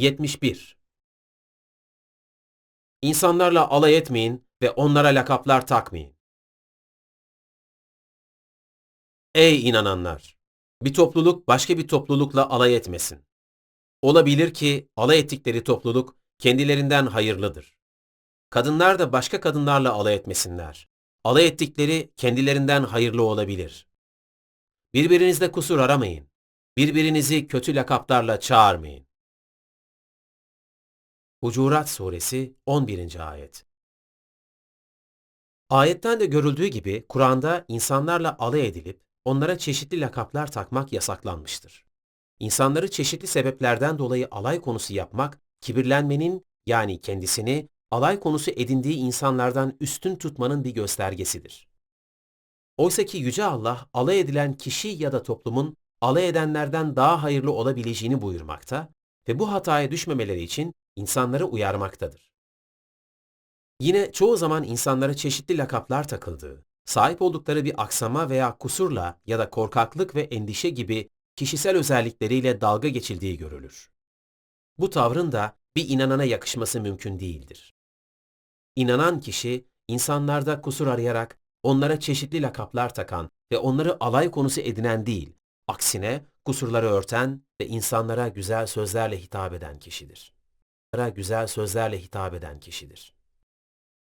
71 İnsanlarla alay etmeyin ve onlara lakaplar takmayın. Ey inananlar! Bir topluluk başka bir toplulukla alay etmesin. Olabilir ki alay ettikleri topluluk kendilerinden hayırlıdır. Kadınlar da başka kadınlarla alay etmesinler. Alay ettikleri kendilerinden hayırlı olabilir. Birbirinizde kusur aramayın. Birbirinizi kötü lakaplarla çağırmayın. Hucurat Suresi 11. Ayet Ayetten de görüldüğü gibi Kur'an'da insanlarla alay edilip onlara çeşitli lakaplar takmak yasaklanmıştır. İnsanları çeşitli sebeplerden dolayı alay konusu yapmak, kibirlenmenin yani kendisini alay konusu edindiği insanlardan üstün tutmanın bir göstergesidir. Oysa ki Yüce Allah alay edilen kişi ya da toplumun alay edenlerden daha hayırlı olabileceğini buyurmakta ve bu hataya düşmemeleri için insanları uyarmaktadır. Yine çoğu zaman insanlara çeşitli lakaplar takıldığı, sahip oldukları bir aksama veya kusurla ya da korkaklık ve endişe gibi kişisel özellikleriyle dalga geçildiği görülür. Bu tavrın da bir inanana yakışması mümkün değildir. İnanan kişi, insanlarda kusur arayarak onlara çeşitli lakaplar takan ve onları alay konusu edinen değil, aksine kusurları örten ve insanlara güzel sözlerle hitap eden kişidir. Güzel sözlerle hitap eden kişidir.